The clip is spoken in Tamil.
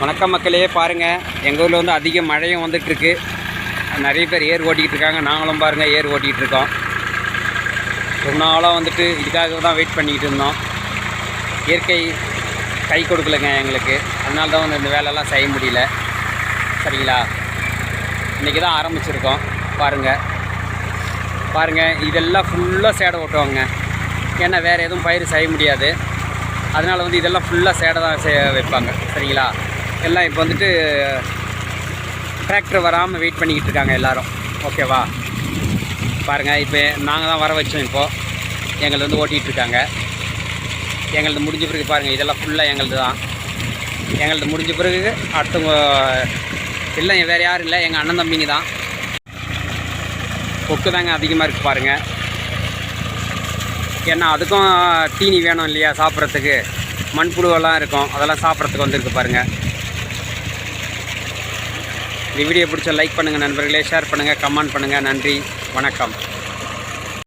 வணக்கம் மக்களே பாருங்கள் எங்கள் ஊரில் வந்து அதிக மழையும் வந்துட்டுருக்கு. நிறைய பேர் ஏர் ஓட்டிக்கிட்டு இருக்காங்க. நாங்களும் பாருங்கள் ஏர் ஓட்டிகிட்டு இருக்கோம். ரொம்ப நாளாக வந்துட்டு இதுக்காக தான் வெயிட் பண்ணிக்கிட்டு இருந்தோம். இயற்கை கை கொடுக்கலங்க எங்களுக்கு. அதனால தான் வந்து இந்த வேலையெல்லாம் செய்ய முடியல. சரிங்களா? இன்றைக்கி தான் ஆரம்பிச்சிருக்கோம். பாருங்கள் பாருங்கள் இதெல்லாம் ஃபுல்லாக சேடை ஓட்டுவாங்க. ஏன்னா வேறு எதுவும் பயிர் செய்ய முடியாது. அதனால் வந்து இதெல்லாம் ஃபுல்லாக சேடை தான் வைப்பாங்க. சரிங்களா? எல்லாம் இப்போ வந்துட்டு டிராக்டர் வராமல் வெயிட் பண்ணிக்கிட்டு இருக்காங்க எல்லாரும். ஓகேவா பாருங்கள் இப்போ நாங்கள் தான் வர வச்சோம் இப்போது எங்களது வந்து ஓட்டிகிட்டு இருக்காங்க. எங்களது முடிஞ்ச பிறகு பாருங்கள் இதெல்லாம் ஃபுல்லாக எங்களது தான். எங்களது முடிஞ்ச பிறகு அடுத்தவங்க இல்லை வேறு யாரும் இல்லை எங்கள் அண்ணன் தம்பிங்க தான். கொக்கு தாங்க அதிகமாக இருக்குது பாருங்கள் ஏன்னா அதுக்கும் தீனி வேணும் இல்லையா சாப்பிட்றதுக்கு? மண்புழுவெல்லாம் இருக்கும். அதெல்லாம் சாப்பிட்றதுக்கு வந்துருக்கு பாருங்கள் இந்த வீடியோ பிடிச்ச லைக் பண்ணுங்கள் நண்பர்களே ஷேர் பண்ணுங்கள் கமெண்ட் பண்ணுங்கள் நன்றி வணக்கம்.